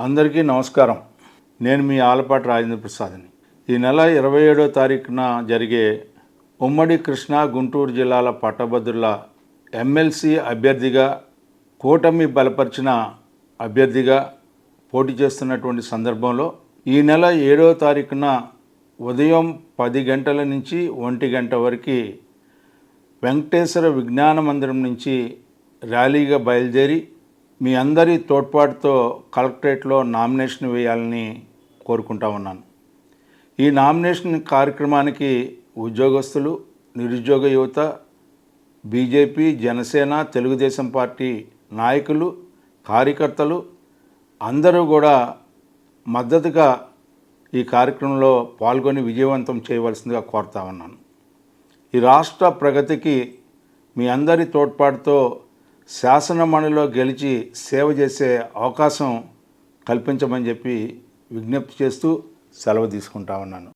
అందరికీ నమస్కారం. నేను మీ ఆలపాటి రాజేంద్ర ప్రసాద్ని. ఈ నెల ఇరవై ఏడో తారీఖున జరిగే ఉమ్మడి కృష్ణా గుంటూరు జిల్లాల పట్టభద్రుల ఎమ్మెల్సీ అభ్యర్థిగా కూటమి బలపరిచిన అభ్యర్థిగా పోటీ చేస్తున్నటువంటి సందర్భంలో ఈ నెల ఏడో తారీఖున ఉదయం పది గంటల నుంచి ఒంటి గంట వరకు వెంకటేశ్వర విజ్ఞాన మందిరం నుంచి ర్యాలీగా బయలుదేరి మీ అందరి తోడ్పాటుతో కలెక్టరేట్లో నామినేషన్ వేయాలని కోరుకుంటా ఉన్నాను. ఈ నామినేషన్ కార్యక్రమానికి ఉద్యోగస్తులు నిరుద్యోగ యువత బీజేపీ జనసేన తెలుగుదేశం పార్టీ నాయకులు కార్యకర్తలు అందరూ కూడా మద్దతుగా ఈ కార్యక్రమంలో పాల్గొని విజయవంతం చేయవలసిందిగా కోరుతా ఉన్నాను. ఈ రాష్ట్ర ప్రగతికి మీ అందరి తోడ్పాటుతో శాసనమండలిలో గెలిచి సేవ చేసే అవకాశం కల్పించమని చెప్పి విజ్ఞప్తి చేస్తూ సెలవు తీసుకుంటా ఉన్నాను.